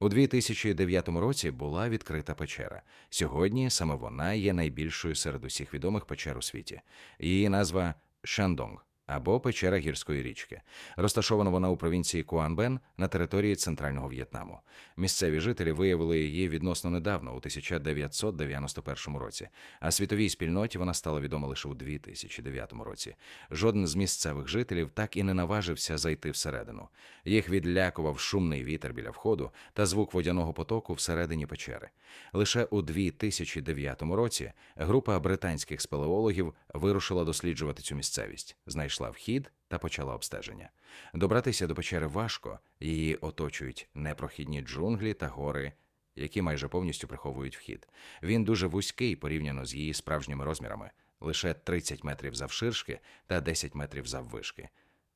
У 2009 році була відкрита печера. Сьогодні саме вона є найбільшою серед усіх відомих печер у світі. Її назва Шандонг або печера гірської річки. Розташована вона у провінції Куанбен на території центрального В'єтнаму. Місцеві жителі виявили її відносно недавно, у 1991 році, а світовій спільноті вона стала відома лише у 2009 році. Жоден з місцевих жителів так і не наважився зайти всередину. Їх відлякував шумний вітер біля входу та звук водяного потоку всередині печери. Лише у 2009 році група британських спелеологів вирушила досліджувати цю місцевість, знайшла вхід та почала обстеження. Добратися до печери важко, її оточують непрохідні джунглі та гори. Які майже повністю приховують вхід. Він дуже вузький порівняно з її справжніми розмірами лише 30 метрів завширшки та 10 метрів заввишки.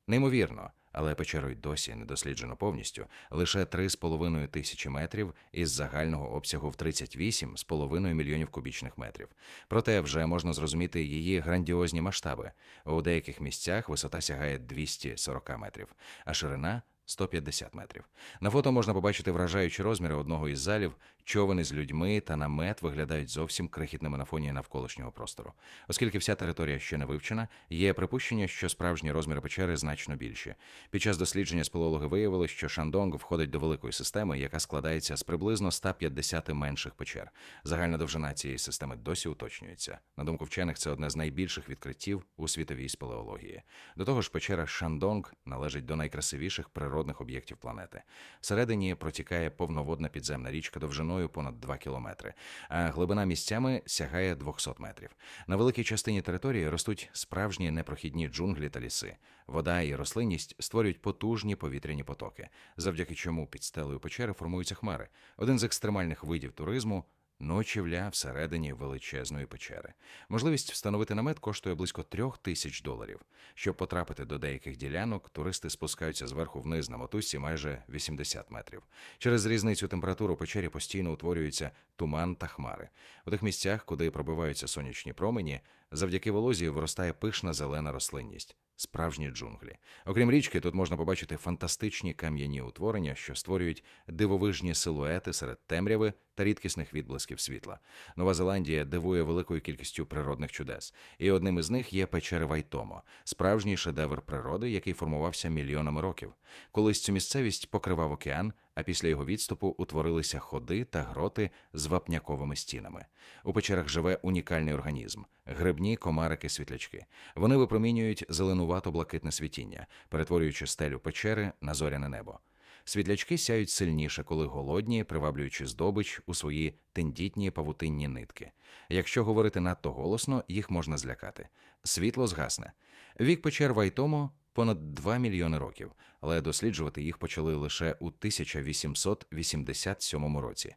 Неймовірно, але печеру й досі не досліджено повністю лише 3,5 тисячі метрів із загального обсягу в 38,5 мільйонів кубічних метрів. Проте вже можна зрозуміти її грандіозні масштаби. У деяких місцях висота сягає 240 метрів, а ширина 150 метрів. На фото можна побачити вражаючі розміри одного із залів, човени з людьми та намет виглядають зовсім крихітними на фоні навколишнього простору. Оскільки вся територія ще не вивчена, є припущення, що справжні розміри печери значно більші. Під час дослідження спелеологи виявили, що Шандонг входить до великої системи, яка складається з приблизно 150 менших печер. Загальна довжина цієї системи досі уточнюється. На думку вчених, це одне з найбільших відкриттів у світовій спелеології. До того ж, печера Шандонг належить до найкрасивіших природних об'єктів планети. Всередині протікає повноводна підземна річка довжиною понад 2 кілометри, а глибина місцями сягає 200 метрів. На великій частині території ростуть справжні непрохідні джунглі та ліси. Вода і рослинність створюють потужні повітряні потоки, завдяки чому під стелею печери формуються хмари. Один з екстремальних видів туризму ночівля всередині величезної печери. Можливість встановити намет коштує близько трьох тисяч доларів. Щоб потрапити до деяких ділянок, туристи спускаються зверху вниз на мотузці майже 80 метрів. Через різницю температури у печері постійно утворюються туман та хмари. У тих місцях, куди пробиваються сонячні промені, завдяки волозі виростає пишна зелена рослинність. Справжні джунглі. Окрім річки, тут можна побачити фантастичні кам'яні утворення, що створюють дивовижні силуети серед темряви та рідкісних відблисків світла. Нова Зеландія дивує великою кількістю природних чудес, і одним із них є печери Вайтомо, справжній шедевр природи, який формувався мільйонами років. Колись цю місцевість покривав океан, а після його відступу утворилися ходи та гроти з вапняковими стінами. У печерах живе унікальний організм грибні комарики світлячки. Вони випромінюють зеленувато блакитне світіння, перетворюючи стелю печери на зоряне небо. Світлячки сяють сильніше, коли голодні, приваблюючи здобич у свої тендітні павутинні нитки. Якщо говорити надто голосно, їх можна злякати. Світло згасне. Вік печер Вайтомо понад 2 мільйони років, але досліджувати їх почали лише у 1887 році.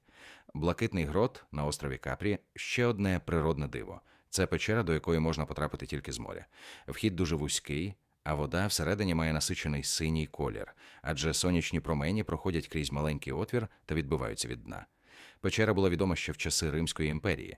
Блакитний грот на острові Капрі ще одне природне диво. Це печера, до якої можна потрапити тільки з моря. Вхід дуже вузький, а вода всередині має насичений синій колір, адже сонячні промені проходять крізь маленький отвір та відбиваються від дна. Печера була відома ще в часи Римської імперії.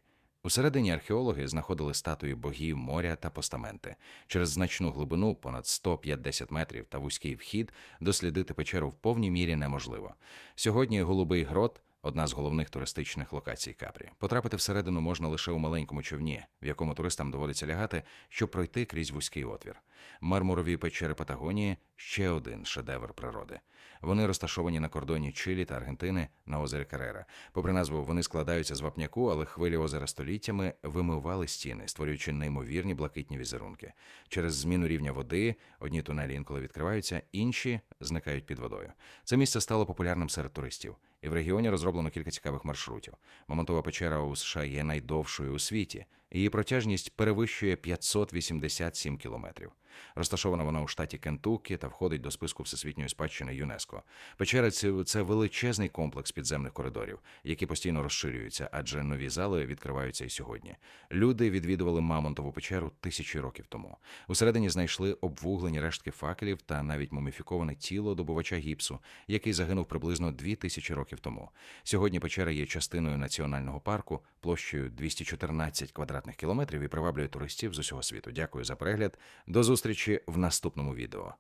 Усередині археологи знаходили статуї богів моря та постаменти. Через значну глибину, понад 150 метрів та вузький вхід, дослідити печеру в повній мірі неможливо. Сьогодні голубий грот одна з головних туристичних локацій Капрі. Потрапити всередину можна лише у маленькому човні, в якому туристам доводиться лягати, щоб пройти крізь вузький отвір. Мармурові печери Патагонії ще один шедевр природи. Вони розташовані на кордоні Чилі та Аргентини на озері Карера. Попри назву, вони складаються з вапняку, але хвилі озера століттями вимивали стіни, створюючи неймовірні блакитні візерунки. Через зміну рівня води одні тунелі інколи відкриваються, інші зникають під водою. Це місце стало популярним серед туристів. І в регіоні розроблено кілька цікавих маршрутів. Мамонтова печера у США є найдовшою у світі. Її протяжність перевищує 587 кілометрів. Розташована вона у штаті Кентуккі та входить до списку всесвітньої спадщини ЮНЕСКО. Печера це величезний комплекс підземних коридорів, які постійно розширюються, адже нові зали відкриваються і сьогодні. Люди відвідували Мамонтову печеру тисячі років тому. Усередині знайшли обвуглені рештки факелів та навіть муміфіковане тіло добувача гіпсу, який загинув приблизно дві тисячі років тому. Сьогодні печера є частиною національного парку площею 214 квадратних кілометрів і приваблює туристів з усього світу. Дякую за перегляд. До зустрічі в наступному відео.